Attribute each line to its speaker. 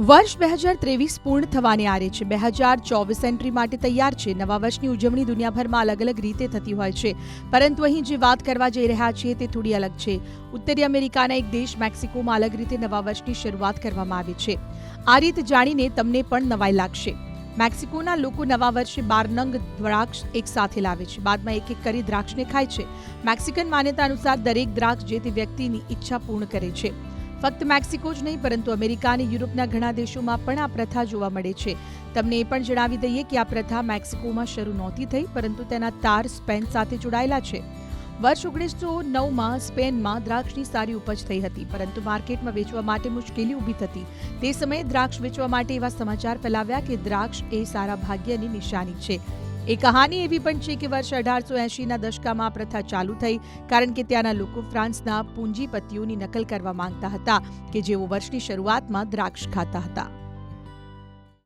Speaker 1: વર્ષ બે હજાર ત્રેવીસ પૂર્ણ થવાને આરે છે. બે હજાર ચોવીસ એન્ટ્રી માટે તૈયાર છે. નવા વર્ષની ઉજવણી દુનિયાભરમાં અલગ અલગ રીતે થતી હોય છે. પરંતુ અહીં જે વાત કરવા જઈ રહ્યા છીએ તે થોડી અલગ છે. ઉત્તરી અમેરિકાના એક દેશ મેક્સિકોમાં અલગ રીતે નવા વર્ષની શરૂઆત કરવામાં આવી છે. આ રીત જાણીને તમને પણ નવાઈ લાગશે. મેક્સિકોના લોકો નવા વર્ષે બાર નંગ દ્રાક્ષ એક સાથે લાવે છે. બાદમાં એક એક કરી દ્રાક્ષને ખાય છે. મેક્સિકન માન્યતા અનુસાર દરેક દ્રાક્ષ જે તે વ્યક્તિની ઈચ્છા પૂર્ણ કરે છે. ફક્ત મેક્સિકો જ નહીં, પરંતુ અમેરિકા અને યુરોપના ઘણા દેશોમાં પણ આ પ્રથા જોવા મળે છે. તમને એ પણ જણાવી દઈએ કે આ પ્રથા મેક્સિકોમાં શરૂ નહોતી થઈ, પરંતુ તેના તાર સ્પેન સાથે જોડાયેલા છે. વર્ષ ઓગણીસો નવમાં સ્પેનમાં દ્રાક્ષની સારી ઉપજ થઈ હતી, પરંતુ માર્કેટમાં વેચવા માટે મુશ્કેલી ઊભી થતી. તે સમયે દ્રાક્ષ વેચવા માટે એવા સમાચાર ફેલાવ્યા કે દ્રાક્ષ એ સારા ભાગ્યની નિશાની છે. એ કહાની એવી પણ છે કે વર્ષ અઢારસો એંશીના દશકામાં આ પ્રથા ચાલુ થઈ, કારણ કે ત્યાંના લોકો ફ્રાન્સના પૂંજીપતિઓની નકલ કરવા માંગતા હતા કે જેઓ વર્ષની શરૂઆતમાં દ્રાક્ષ ખાતા હતા.